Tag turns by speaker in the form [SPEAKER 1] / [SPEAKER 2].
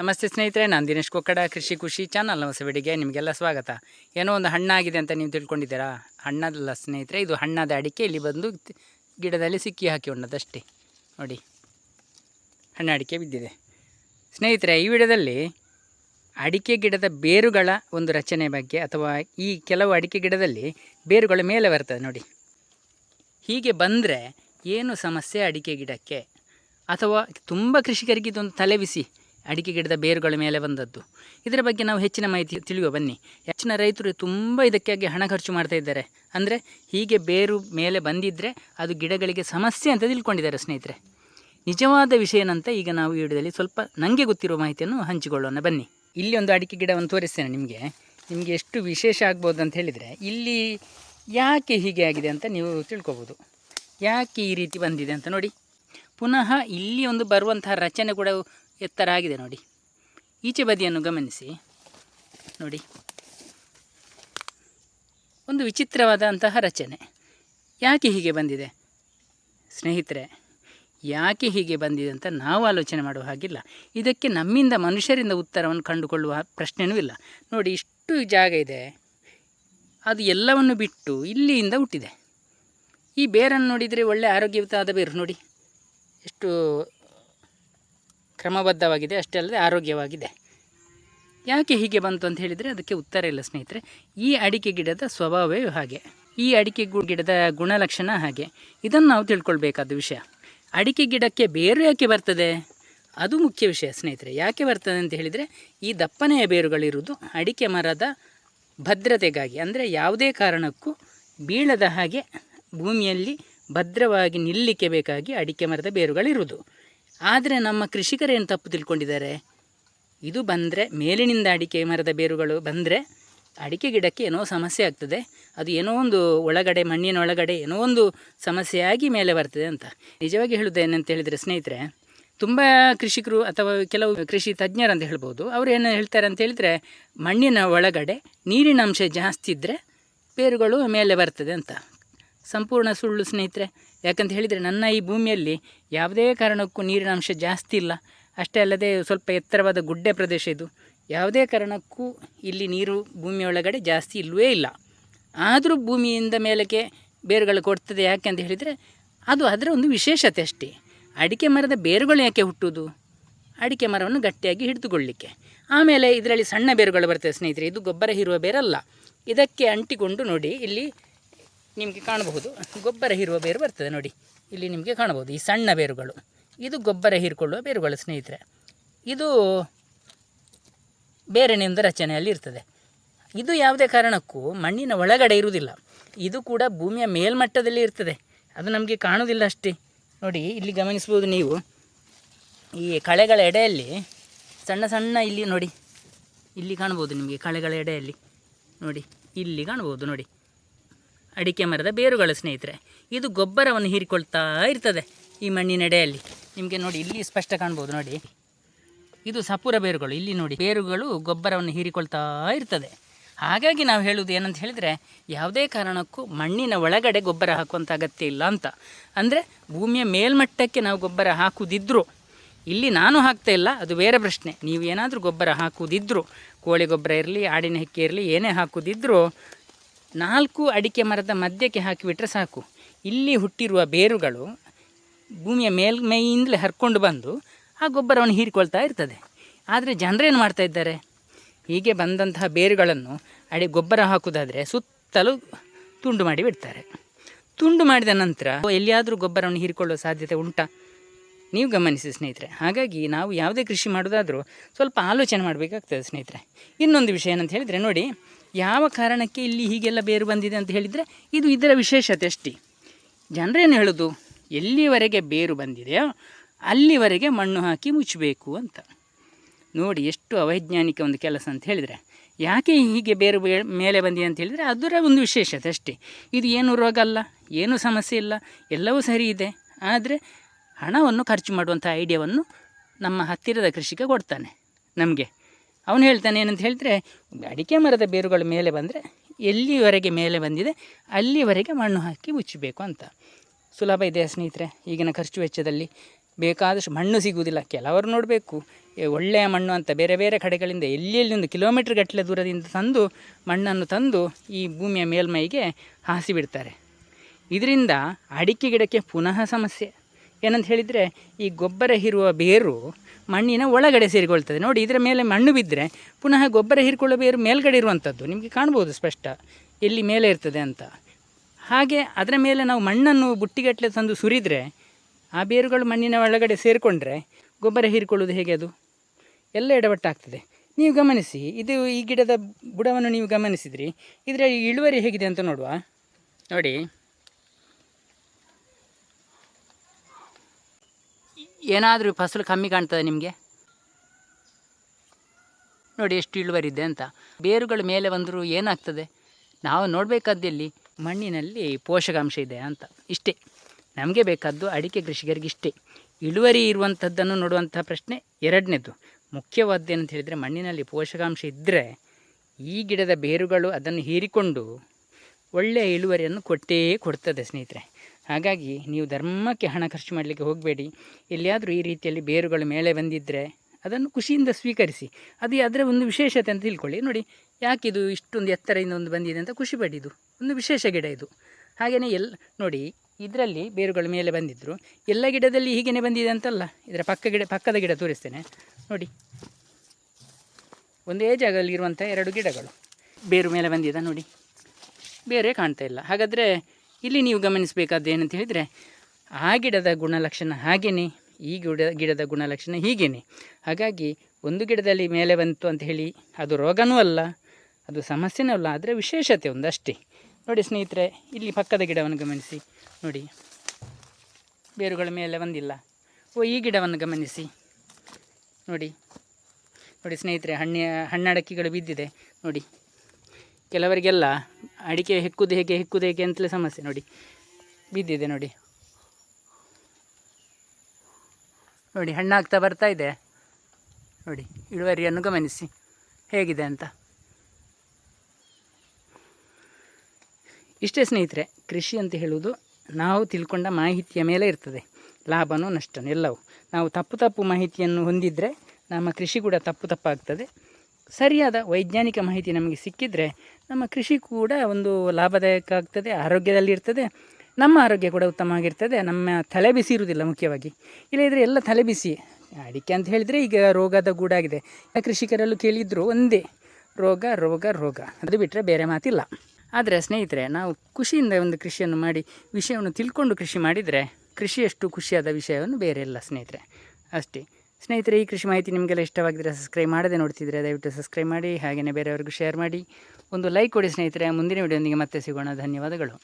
[SPEAKER 1] ನಮಸ್ತೆ ಸ್ನೇಹಿತರೆ, ನಾನು ದಿನೇಶ್ ಕೊಕ್ಕಡ, ಕೃಷಿ ಖುಷಿ ಚಾನಲ್ ಹೊಸ ವಿಡಿಗೆ ನಿಮಗೆಲ್ಲ ಸ್ವಾಗತ. ಏನೋ ಒಂದು ಹಣ್ಣಾಗಿದೆ ಅಂತ ನೀವು ತಿಳ್ಕೊಂಡಿದ್ದೀರಾ? ಹಣ್ಣದಲ್ಲ ಸ್ನೇಹಿತರೆ, ಇದು ಹಣ್ಣಾದ ಅಡಿಕೆ, ಇಲ್ಲಿ ಬಂದು ಗಿಡದಲ್ಲಿ ಸಿಕ್ಕಿ ಹಾಕಿ ಉಣ್ಣದಷ್ಟೇ. ನೋಡಿ, ಹಣ್ಣು ಅಡಿಕೆ ಬಿದ್ದಿದೆ. ಸ್ನೇಹಿತರೆ, ಈ ವಿಡಿಯೋದಲ್ಲಿ ಅಡಿಕೆ ಗಿಡದ ಬೇರುಗಳ ಒಂದು ರಚನೆ ಬಗ್ಗೆ ಅಥವಾ ಈ ಕೆಲವು ಅಡಿಕೆ ಗಿಡದಲ್ಲಿ ಬೇರುಗಳ ಮೇಲೆ ಬರ್ತದೆ ನೋಡಿ. ಹೀಗೆ ಬಂದರೆ ಏನು ಸಮಸ್ಯೆ ಅಡಿಕೆ ಗಿಡಕ್ಕೆ? ಅಥವಾ ತುಂಬ ಕೃಷಿಕರಿಗೆ ಇದೊಂದು ತಲೆಬಿಸಿ ಅಡಿಕೆ ಗಿಡದ ಬೇರುಗಳ ಮೇಲೆ ಬಂದದ್ದು. ಇದರ ಬಗ್ಗೆ ನಾವು ಹೆಚ್ಚಿನ ಮಾಹಿತಿ ತಿಳಿಯುವ, ಬನ್ನಿ. ಹೆಚ್ಚಿನ ರೈತರು ತುಂಬ ಇದಕ್ಕಾಗಿ ಹಣ ಖರ್ಚು ಮಾಡ್ತಾ ಇದ್ದಾರೆ. ಅಂದರೆ ಹೀಗೆ ಬೇರು ಮೇಲೆ ಬಂದಿದ್ದರೆ ಅದು ಗಿಡಗಳಿಗೆ ಸಮಸ್ಯೆ ಅಂತ ತಿಳ್ಕೊಂಡಿದ್ದಾರೆ ಸ್ನೇಹಿತರೆ. ನಿಜವಾದ ವಿಷಯ ಏನಂತ ಈಗ ನಾವು ಈ ವಿಡಿಯೋದಲ್ಲಿ ಸ್ವಲ್ಪ ನನಗೆ ಗೊತ್ತಿರುವ ಮಾಹಿತಿಯನ್ನು ಹಂಚಿಕೊಳ್ಳೋಣ, ಬನ್ನಿ. ಇಲ್ಲಿ ಒಂದು ಅಡಿಕೆ ಗಿಡವನ್ನು ತೋರಿಸ್ತೇನೆ ನಿಮಗೆ. ನಿಮಗೆ ಎಷ್ಟು ವಿಶೇಷ ಆಗ್ಬೋದು ಅಂತ ಹೇಳಿದರೆ, ಇಲ್ಲಿ ಯಾಕೆ ಹೀಗೆ ಆಗಿದೆ ಅಂತ ನೀವು ತಿಳ್ಕೊಬೋದು. ಯಾಕೆ ಈ ರೀತಿ ಬಂದಿದೆ ಅಂತ ನೋಡಿ. ಪುನಃ ಇಲ್ಲಿ ಒಂದು ಬರುವಂತಹ ರಚನೆ ಕೂಡ ಎತ್ತರ ಆಗಿದೆ ನೋಡಿ. ಈಚೆ ಬದಿಯನ್ನು ಗಮನಿಸಿ. ನೋಡಿ. ಒಂದು ವಿಚಿತ್ರವಾದಂತಹ ರಚನೆ. ಯಾಕೆ ಹೀಗೆ ಬಂದಿದೆ? ಸ್ನೇಹಿತರೆ, ಯಾಕೆ ಹೀಗೆ ಬಂದಿದೆ ಅಂತ ನಾವು ಆಲೋಚನೆ ಮಾಡುವ ಹಾಗಿಲ್ಲ. ಇದಕ್ಕೆ ನಮ್ಮಿಂದ ಮನುಷ್ಯರಿಂದ ಉತ್ತರವನ್ನು ಕಂಡುಕೊಳ್ಳುವ ಪ್ರಶ್ನೆಯೂ ಇಲ್ಲ. ನೋಡಿ, ಇಷ್ಟು ಜಾಗ ಇದೆ. ಅದು ಎಲ್ಲವನ್ನು ಬಿಟ್ಟು ಇಲ್ಲಿಯಿಂದ ಹುಟ್ಟಿದೆ. ಈ ಬೇರನ್ನು ನೋಡಿದರೆ ಒಳ್ಳೆ ಆರೋಗ್ಯಯುತವಾದ ಬೇರು ನೋಡಿ. ಎಷ್ಟು ಕ್ರಮಬದ್ಧವಾಗಿದೆ, ಅಷ್ಟೇ ಅಲ್ಲದೆ ಆರೋಗ್ಯವಾಗಿದೆ. ಯಾಕೆ ಹೀಗೆ ಬಂತು ಅಂತ ಹೇಳಿದರೆ ಅದಕ್ಕೆ ಉತ್ತರ ಇಲ್ಲ ಸ್ನೇಹಿತರೆ. ಈ ಅಡಿಕೆ ಗಿಡದ ಸ್ವಭಾವವೇ ಹಾಗೆ. ಈ ಅಡಿಕೆ ಗಿಡದ ಗುಣಲಕ್ಷಣ ಹಾಗೆ. ಇದನ್ನು ನಾವು ತಿಳ್ಕೊಳ್ಬೇಕಾದ ವಿಷಯ. ಅಡಿಕೆ ಗಿಡಕ್ಕೆ ಬೇರು ಯಾಕೆ ಬರ್ತದೆ? ಅದು ಮುಖ್ಯ ವಿಷಯ ಸ್ನೇಹಿತರೆ. ಯಾಕೆ ಬರ್ತದೆ ಅಂತ ಹೇಳಿದರೆ ಈ ದಪ್ಪನೆಯ ಬೇರುಗಳಿರುವುದು ಅಡಿಕೆ ಮರದ ಭದ್ರತೆಗಾಗಿ, ಅಂದರೆ ಯಾವುದೇ ಕಾರಣಕ್ಕೂ ಬೀಳದ ಹಾಗೆ ಭೂಮಿಯಲ್ಲಿ ಭದ್ರವಾಗಿ ನಿಲ್ಲಲಿಕ್ಕೆ ಬೇಕಾಗಿ ಅಡಿಕೆ ಮರದ ಬೇರುಗಳಿರುವುದು. ಆದರೆ ನಮ್ಮ ಕೃಷಿಕರೇನು ತಪ್ಪು ತಿಳ್ಕೊಂಡಿದ್ದಾರೆ? ಇದು ಬಂದರೆ ಮೇಲಿನಿಂದ ಅಡಿಕೆ ಮರದ ಬೇರುಗಳು ಬಂದರೆ ಅಡಿಕೆ ಗಿಡಕ್ಕೆ ಏನೋ ಸಮಸ್ಯೆ ಆಗ್ತದೆ. ಅದು ಏನೋ ಒಂದು ಒಳಗಡೆ, ಮಣ್ಣಿನ ಒಳಗಡೆ ಏನೋ ಒಂದು ಸಮಸ್ಯೆಯಾಗಿ ಮೇಲೆ ಬರ್ತದೆ ಅಂತ. ನಿಜವಾಗಿ ಹೇಳುವುದೇನಂತ ಹೇಳಿದರೆ, ಸ್ನೇಹಿತರೆ, ತುಂಬ ಕೃಷಿಕರು ಅಥವಾ ಕೆಲವು ಕೃಷಿ ತಜ್ಞರು ಅಂತ ಹೇಳ್ಬೋದು, ಅವ್ರು ಏನು ಹೇಳ್ತಾರೆ ಅಂತ ಹೇಳಿದರೆ, ಮಣ್ಣಿನ ಒಳಗಡೆ ನೀರಿನ ಅಂಶ ಜಾಸ್ತಿ ಇದ್ದರೆ ಬೇರುಗಳು ಮೇಲೆ ಬರ್ತದೆ ಅಂತ. ಸಂಪೂರ್ಣ ಸುಳ್ಳು ಸ್ನೇಹಿತರೆ. ಯಾಕಂತ ಹೇಳಿದರೆ ನನ್ನ ಈ ಭೂಮಿಯಲ್ಲಿ ಯಾವುದೇ ಕಾರಣಕ್ಕೂ ನೀರಿನ ಅಂಶ ಜಾಸ್ತಿ ಇಲ್ಲ. ಅಷ್ಟೇ ಅಲ್ಲದೆ ಸ್ವಲ್ಪ ಎತ್ತರವಾದ ಗುಡ್ಡೆ ಪ್ರದೇಶ ಇದು. ಯಾವುದೇ ಕಾರಣಕ್ಕೂ ಇಲ್ಲಿ ನೀರು ಭೂಮಿಯೊಳಗಡೆ ಜಾಸ್ತಿ ಇಲ್ಲವೇ ಇಲ್ಲ. ಆದರೂ ಭೂಮಿಯಿಂದ ಮೇಲಕ್ಕೆ ಬೇರುಗಳು ಕೊಡ್ತದೆ ಯಾಕೆ ಅಂತ ಹೇಳಿದರೆ ಅದು ಅದರ ಒಂದು ವಿಶೇಷತೆ ಅಷ್ಟೇ. ಅಡಿಕೆ ಮರದ ಬೇರುಗಳು ಯಾಕೆ ಹುಟ್ಟುವುದು? ಅಡಿಕೆ ಮರವನ್ನು ಗಟ್ಟಿಯಾಗಿ ಹಿಡಿದುಕೊಳ್ಳಿಕ್ಕೆ. ಆಮೇಲೆ ಇದರಲ್ಲಿ ಸಣ್ಣ ಬೇರುಗಳು ಬರ್ತದೆ ಸ್ನೇಹಿತರೆ. ಇದು ಗೊಬ್ಬರ ಹೀರುವ ಬೇರಲ್ಲ. ಇದಕ್ಕೆ ಅಂಟಿಕೊಂಡು ನೋಡಿ ಇಲ್ಲಿ ನಿಮಗೆ ಕಾಣಬಹುದು. ಗೊಬ್ಬರ ಹೀರುವ ಬೇರು ಬರ್ತದೆ ನೋಡಿ. ಇಲ್ಲಿ ನಿಮಗೆ ಕಾಣಬಹುದು. ಈ ಸಣ್ಣ ಬೇರುಗಳು. ಇದು ಗೊಬ್ಬರ ಹೀರಿಕೊಳ್ಳುವ ಬೇರುಗಳು ಸ್ನೇಹಿತರೆ. ಇದು ಬೇರೆ ನಿಮ್ಮ ರಚನೆಯಲ್ಲಿ ಇರ್ತದೆ. ಇದು ಯಾವುದೇ ಕಾರಣಕ್ಕೂ ಮಣ್ಣಿನ ಒಳಗಡೆ ಇರುವುದಿಲ್ಲ. ಇದು ಕೂಡ ಭೂಮಿಯ ಮೇಲ್ಮಟ್ಟದಲ್ಲಿ ಇರ್ತದೆ. ಅದು ನಮಗೆ ಕಾಣುವುದಿಲ್ಲ ಅಷ್ಟೇ. ನೋಡಿ, ಇಲ್ಲಿ ಗಮನಿಸ್ಬೋದು ನೀವು. ಈ ಕಳೆಗಳ ಎಡೆಯಲ್ಲಿ, ಸಣ್ಣ ಸಣ್ಣ ಇಲ್ಲಿ ನೋಡಿ. ಇಲ್ಲಿ ಕಾಣ್ಬೋದು ನಿಮಗೆ ಕಳೆಗಳ ಎಡೆಯಲ್ಲಿ. ನೋಡಿ, ಇಲ್ಲಿ ಕಾಣ್ಬೋದು ನೋಡಿ. ಅಡಿಕೆ ಮರದ ಬೇರುಗಳು ಸ್ನೇಹಿತರೆ, ಇದು ಗೊಬ್ಬರವನ್ನು ಹೀರಿಕೊಳ್ತಾ ಇರ್ತದೆ ಈ ಮಣ್ಣಿನ ಎಡೆಯಲ್ಲಿ. ನಿಮಗೆ ನೋಡಿ, ಇಲ್ಲಿ ಸ್ಪಷ್ಟ ಕಾಣ್ಬೋದು ನೋಡಿ. ಇದು ಸಪೂರ ಬೇರುಗಳು. ಇಲ್ಲಿ ನೋಡಿ, ಬೇರುಗಳು ಗೊಬ್ಬರವನ್ನು ಹೀರಿಕೊಳ್ತಾ ಇರ್ತದೆ. ಹಾಗಾಗಿ ನಾವು ಹೇಳುವುದು ಏನಂತ ಹೇಳಿದರೆ, ಯಾವುದೇ ಕಾರಣಕ್ಕೂ ಮಣ್ಣಿನ ಒಳಗಡೆ ಗೊಬ್ಬರ ಹಾಕುವಂಥ ಅಗತ್ಯ ಇಲ್ಲ ಅಂತ. ಅಂದರೆ, ಭೂಮಿಯ ಮೇಲ್ಮಟ್ಟಕ್ಕೆ ನಾವು ಗೊಬ್ಬರ ಹಾಕುವುದಿದ್ದರೂ ಇಲ್ಲಿ ನಾನು ಹಾಕ್ತಾ ಇಲ್ಲ, ಅದು ಬೇರೆ ಪ್ರಶ್ನೆ. ನೀವು ಏನಾದರೂ ಗೊಬ್ಬರ ಹಾಕುವುದಿದ್ರು ಕೋಳಿ ಗೊಬ್ಬರ ಇರಲಿ, ಆಡಿನ ಹೆಕ್ಕೆ ಇರಲಿ, ಏನೇ ಹಾಕುವುದಿದ್ರೂ ನಾಲ್ಕು ಅಡಿಕೆ ಮರದ ಮಧ್ಯಕ್ಕೆ ಹಾಕಿಬಿಟ್ರೆ ಸಾಕು. ಇಲ್ಲಿ ಹುಟ್ಟಿರುವ ಬೇರುಗಳು ಭೂಮಿಯ ಮೇಲ್ಮೈಯಿಂದಲೇ ಹರ್ಕೊಂಡು ಬಂದು ಆ ಗೊಬ್ಬರವನ್ನು ಹೀರಿಕೊಳ್ತಾ ಇರ್ತದೆ. ಆದರೆ ಜನರೇನು ಮಾಡ್ತಾ ಇದ್ದಾರೆ? ಹೀಗೆ ಬಂದಂತಹ ಬೇರುಗಳನ್ನು ಅಡಿ ಗೊಬ್ಬರ ಹಾಕುವುದಾದರೆ ಸುತ್ತಲೂ ತುಂಡು ಮಾಡಿ ಬಿಡ್ತಾರೆ. ತುಂಡು ಮಾಡಿದ ನಂತರ ಎಲ್ಲಿಯಾದರೂ ಗೊಬ್ಬರವನ್ನು ಹೀರಿಕೊಳ್ಳುವ ಸಾಧ್ಯತೆ ಉಂಟಾ? ನೀವು ಗಮನಿಸಿ ಸ್ನೇಹಿತರೆ. ಹಾಗಾಗಿ ನಾವು ಯಾವುದೇ ಕೃಷಿ ಮಾಡೋದಾದರೂ ಸ್ವಲ್ಪ ಆಲೋಚನೆ ಮಾಡಬೇಕಾಗ್ತದೆ ಸ್ನೇಹಿತರೆ. ಇನ್ನೊಂದು ವಿಷಯ ಏನಂತ ಹೇಳಿದರೆ ನೋಡಿ ಯಾವ ಕಾರಣಕ್ಕೆ ಇಲ್ಲಿ ಹೀಗೆಲ್ಲ ಬೇರು ಬಂದಿದೆ ಅಂತ ಹೇಳಿದರೆ ಇದು ಇದರ ವಿಶೇಷತೆ ಅಷ್ಟೇ. ಜನರೇನು ಹೇಳೋದು, ಎಲ್ಲಿವರೆಗೆ ಬೇರು ಬಂದಿದೆಯೋ ಅಲ್ಲಿವರೆಗೆ ಮಣ್ಣು ಹಾಕಿ ಮುಚ್ಚಬೇಕು ಅಂತ. ನೋಡಿ ಎಷ್ಟು ಅವೈಜ್ಞಾನಿಕ ಒಂದು ಕೆಲಸ ಅಂತ ಹೇಳಿದರೆ. ಯಾಕೆ ಹೀಗೆ ಬೇರು ಮೇಲೆ ಬಂದಿದೆ ಅಂತ ಹೇಳಿದರೆ ಅದರ ಒಂದು ವಿಶೇಷತೆ ಅಷ್ಟೇ. ಇದು ಏನು ರೋಗ ಅಲ್ಲ, ಏನೂ ಸಮಸ್ಯೆ ಇಲ್ಲ, ಎಲ್ಲವೂ ಸರಿ ಇದೆ. ಆದರೆ ಹಣವನ್ನು ಖರ್ಚು ಮಾಡುವಂಥ ಐಡಿಯಾವನ್ನು ನಮ್ಮ ಹತ್ತಿರದ ಕೃಷಿಕ ಕೊಡ್ತಾನೆ ನಮಗೆ. ಅವನು ಹೇಳ್ತಾನೆ, ಏನಂತ ಹೇಳಿದ್ರೆ ಅಡಿಕೆ ಮರದ ಬೇರುಗಳು ಮೇಲೆ ಬಂದರೆ ಎಲ್ಲಿವರೆಗೆ ಮೇಲೆ ಬಂದಿದೆ, ಅಲ್ಲಿವರೆಗೆ ಮಣ್ಣು ಹಾಕಿ ಮುಚ್ಚಬೇಕು ಅಂತ. ಸುಲಭ ಇದೆ ಸ್ನೇಹಿತರೆ, ಈಗಿನ ಖರ್ಚು ವೆಚ್ಚದಲ್ಲಿ ಬೇಕಾದಷ್ಟು ಮಣ್ಣು ಸಿಗುವುದಿಲ್ಲ. ಕೆಲವರು ನೋಡಬೇಕು ಒಳ್ಳೆಯ ಮಣ್ಣು ಅಂತ ಬೇರೆ ಬೇರೆ ಕಡೆಗಳಿಂದ ಎಲ್ಲಿ ಒಂದು ಕಿಲೋಮೀಟ್ರ್ ಗಟ್ಟಲೆ ದೂರದಿಂದ ತಂದು, ಮಣ್ಣನ್ನು ತಂದು ಈ ಭೂಮಿಯ ಮೇಲ್ಮೈಗೆ ಹಾಸಿ ಬಿಡ್ತಾರೆ. ಇದರಿಂದ ಅಡಿಕೆ ಗಿಡಕ್ಕೆ ಪುನಃ ಸಮಸ್ಯೆ. ಏನಂತ ಹೇಳಿದರೆ, ಈ ಗೊಬ್ಬರ ಹೀರುವ ಬೇರು ಮಣ್ಣಿನ ಒಳಗಡೆ ಸೇರಿಕೊಳ್ತದೆ. ನೋಡಿ, ಇದರ ಮೇಲೆ ಮಣ್ಣು ಬಿದ್ದರೆ ಪುನಃ ಗೊಬ್ಬರ ಹೀರಿಕೊಳ್ಳುವ ಬೇರು ಮೇಲ್ಗಡೆ ಇರುವಂಥದ್ದು. ನಿಮಗೆ ಕಾಣ್ಬೋದು ಸ್ಪಷ್ಟ. ಎಲ್ಲಿ ಮೇಲೆ ಇರ್ತದೆ ಅಂತ. ಹಾಗೆ ಅದರ ಮೇಲೆ ನಾವು ಮಣ್ಣನ್ನು ಬುಟ್ಟಿಗಟ್ಟಲೆ ತಂದು ಸುರಿದರೆ, ಆ ಬೇರುಗಳು ಮಣ್ಣಿನ ಒಳಗಡೆ ಸೇರಿಕೊಂಡ್ರೆ ಗೊಬ್ಬರ ಹೀರಿಕೊಳ್ಳೋದು ಹೇಗೆ ಅದು? ಎಲ್ಲ ಎಡವಟ್ಟಾಗ್ತದೆ. ನೀವು ಗಮನಿಸಿ, ಇದು ಈ ಗಿಡದ ಬುಡವನ್ನು ನೀವು ಗಮನಿಸಿದ್ರಿ. ಇದರ ಇಳುವರಿ ಹೇಗಿದೆ ಅಂತ ನೋಡುವ. ನೋಡಿ. ಏನಾದರೂ ಫಸಲು ಕಮ್ಮಿ ಕಾಣ್ತದೆ ನಿಮಗೆ? ನೋಡಿ ಎಷ್ಟು ಇಳುವರಿ ಇದೆ ಅಂತ. ಬೇರುಗಳ ಮೇಲೆ ಬಂದರೂ ಏನಾಗ್ತದೆ? ನಾವು ನೋಡಬೇಕಾದಲ್ಲಿ ಮಣ್ಣಿನಲ್ಲಿ ಪೋಷಕಾಂಶ ಇದೆ ಅಂತ. ಇಷ್ಟೇ. ನಮಗೆ ಬೇಕಾದ್ದು ಅಡಿಕೆ ಕೃಷಿಕರಿಗೆ ಇಷ್ಟೇ. ಇಳುವರಿ ಇರುವಂಥದ್ದನ್ನು ನೋಡುವಂಥ ಪ್ರಶ್ನೆ ಎರಡನೇದು. ಮುಖ್ಯವಾದ್ದೇನಂತ ಹೇಳಿದರೆ ಮಣ್ಣಿನಲ್ಲಿ ಪೋಷಕಾಂಶ ಇದ್ದರೆ ಈ ಗಿಡದ ಬೇರುಗಳು ಅದನ್ನು ಹೀರಿಕೊಂಡು ಒಳ್ಳೆಯ ಇಳುವರಿಯನ್ನು ಕೊಟ್ಟೇ ಕೊಡ್ತದೆ ಸ್ನೇಹಿತರೆ. ಹಾಗಾಗಿ ನೀವು ಧರ್ಮಕ್ಕೆ ಹಣ ಖರ್ಚು ಮಾಡಲಿಕ್ಕೆ ಹೋಗಬೇಡಿ. ಎಲ್ಲಿಯಾದರೂ ಈ ರೀತಿಯಲ್ಲಿ ಬೇರುಗಳು ಮೇಲೆ ಬಂದಿದ್ದರೆ ಅದನ್ನು ಖುಷಿಯಿಂದ ಸ್ವೀಕರಿಸಿ. ಅದು ಅದರ ಒಂದು ವಿಶೇಷತೆ ಅಂತ ತಿಳ್ಕೊಳ್ಳಿ. ನೋಡಿ, ಯಾಕಿದು ಇಷ್ಟೊಂದು ಎತ್ತರದಿಂದ ಒಂದು ಬಂದಿದೆ ಅಂತ ಖುಷಿ ಪಡಿದು. ಒಂದು ವಿಶೇಷ ಗಿಡ ಇದು. ಹಾಗೆಯೇ ಎಲ್, ನೋಡಿ, ಇದರಲ್ಲಿ ಬೇರುಗಳ ಮೇಲೆ ಬಂದಿದ್ದರು ಎಲ್ಲ ಗಿಡದಲ್ಲಿ ಹೀಗೇ ಬಂದಿದೆ ಅಂತಲ್ಲ, ಇದರ ಪಕ್ಕ ಗಿಡ, ಪಕ್ಕದ ಗಿಡ ತೋರಿಸ್ತೇನೆ. ನೋಡಿ, ಒಂದೇ ಜಾಗದಲ್ಲಿ ಇರುವಂಥ ಎರಡು ಗಿಡಗಳು. ಬೇರು ಮೇಲೆ ಬಂದಿದೆ ನೋಡಿ. ಬೇರೆ ಕಾಣ್ತಾ ಇಲ್ಲ. ಹಾಗಾದರೆ ಇಲ್ಲಿ ನೀವು ಗಮನಿಸಬೇಕಾದ ಏನಂತ ಹೇಳಿದರೆ, ಆ ಗಿಡದ ಗುಣಲಕ್ಷಣ ಹಾಗೆಯೇ ಈ ಗಿಡ, ಗಿಡದ ಗುಣಲಕ್ಷಣ ಹೀಗೇನೆ. ಹಾಗಾಗಿ ಒಂದು ಗಿಡದಲ್ಲಿ ಮೇಲೆ ಬಂತು ಅಂತ ಹೇಳಿ, ಅದು ರೋಗನೂ ಅಲ್ಲ, ಅದು ಸಮಸ್ಯೆನೂ ಅಲ್ಲ, ಆದರೆ ವಿಶೇಷತೆ ಒಂದು ಅಷ್ಟೇ ನೋಡಿ ಸ್ನೇಹಿತರೆ, ಇಲ್ಲಿ ಪಕ್ಕದ ಗಿಡವನ್ನು ಗಮನಿಸಿ. ನೋಡಿ, ಬೇರುಗಳ ಮೇಲೆ ಬಂದಿಲ್ಲ. ಓ, ಈ ಗಿಡವನ್ನು ಗಮನಿಸಿ. ನೋಡಿ ನೋಡಿ ಸ್ನೇಹಿತರೆ ಹಣ್ಣಿ ಹಣ್ಣಡಕ್ಕಿಗಳು ಬಿದ್ದಿದೆ. ನೋಡಿ ಕೆಲವರಿಗೆಲ್ಲ ಅಡಿಕೆ ಹೆಕ್ಕುದು ಹೇಗೆ ಹೆಕ್ಕುದು ಹೇಗೆ ಅಂತಲೇ ಸಮಸ್ಯೆ ನೋಡಿ. ಬಿದ್ದಿದೆ ನೋಡಿ. ನೋಡಿ, ಹಣ್ಣಾಗ್ತಾ ಬರ್ತಾ ಇದೆ. ನೋಡಿ, ಇಳುವರಿಯನ್ನು ಗಮನಿಸಿ. ಹೇಗಿದೆ ಅಂತ. ಇಷ್ಟೇ ಸ್ನೇಹಿತರೆ, ಕೃಷಿ ಅಂತ ಹೇಳುವುದು ನಾವು ತಿಳ್ಕೊಂಡ ಮಾಹಿತಿಯ ಮೇಲೆ ಇರ್ತದೆ. ಲಾಭನೂ ನಷ್ಟನೂ ಎಲ್ಲವೂ. ನಾವು ತಪ್ಪು ತಪ್ಪು ಮಾಹಿತಿಯನ್ನು ಹೊಂದಿದರೆ ನಮ್ಮ ಕೃಷಿ ಕೂಡ ತಪ್ಪು ತಪ್ಪಾಗ್ತದೆ. ಸರಿಯಾದ ವೈಜ್ಞಾನಿಕ ಮಾಹಿತಿ ನಮಗೆ ಸಿಕ್ಕಿದರೆ ನಮ್ಮ ಕೃಷಿ ಕೂಡ ಒಂದು ಲಾಭದಾಯಕ ಆಗ್ತದೆ ಆರೋಗ್ಯದಲ್ಲಿ ಇರ್ತದೆ ನಮ್ಮ ಆರೋಗ್ಯ ಕೂಡ ಉತ್ತಮವಾಗಿರ್ತದೆ, ನಮ್ಮ ತಲೆ ಬಿಸಿ ಇರುವುದಿಲ್ಲ ಮುಖ್ಯವಾಗಿ. ಇಲ್ಲದಿದ್ದರೆ ಎಲ್ಲ ತಲೆ ಬಿಸಿ ಅಡಿಕೆ ಅಂತ ಹೇಳಿದರೆ ಈಗ ರೋಗದ ಗೂಡಾಗಿದೆ. ಕೃಷಿಕರಲ್ಲೂ ಕೇಳಿದ್ರು ಒಂದೇ, ರೋಗ ರೋಗ ರೋಗ. ಅದು ಬಿಟ್ಟರೆ ಬೇರೆ ಮಾತಿಲ್ಲ. ಆದರೆ ಸ್ನೇಹಿತರೆ, ನಾವು ಖುಷಿಯಿಂದ ಒಂದು ಕೃಷಿಯನ್ನು ಮಾಡಿ ವಿಷಯವನ್ನು ತಿಳ್ಕೊಂಡು ಕೃಷಿ ಮಾಡಿದರೆ ಕೃಷಿಯಷ್ಟು ಖುಷಿಯಾದ ವಿಷಯವನ್ನು ಬೇರೆ ಇಲ್ಲ ಸ್ನೇಹಿತರೆ. ಅಷ್ಟೇ. ಸ್ನೇಹಿತರೆ, ಈ ಕೃಷಿ ಮಾಹಿತಿ ನಿಮಗೆಲ್ಲ ಇಷ್ಟವಾಗಿದ್ದರೆ ಸಬ್ಸ್ಕ್ರೈಬ್ ಮಾಡದೆ ನೋಡ್ತಿದ್ರೆ ದಯವಿಟ್ಟು ಸಬ್ಸ್ಕ್ರೈಬ್ ಮಾಡಿ ಹಾಗೆಯೇ ಬೇರೆಯವ್ರಿಗೂ ಶೇರ್ ಮಾಡಿ. ಒಂದು ಲೈಕ್ ಕೊಡಿ ಸ್ನೇಹಿತರೆ, ಮುಂದಿನ ವಿಡಿಯೋದೊಂದಿಗೆ ಮತ್ತೆ ಸಿಗೋಣ. ಧನ್ಯವಾದಗಳು.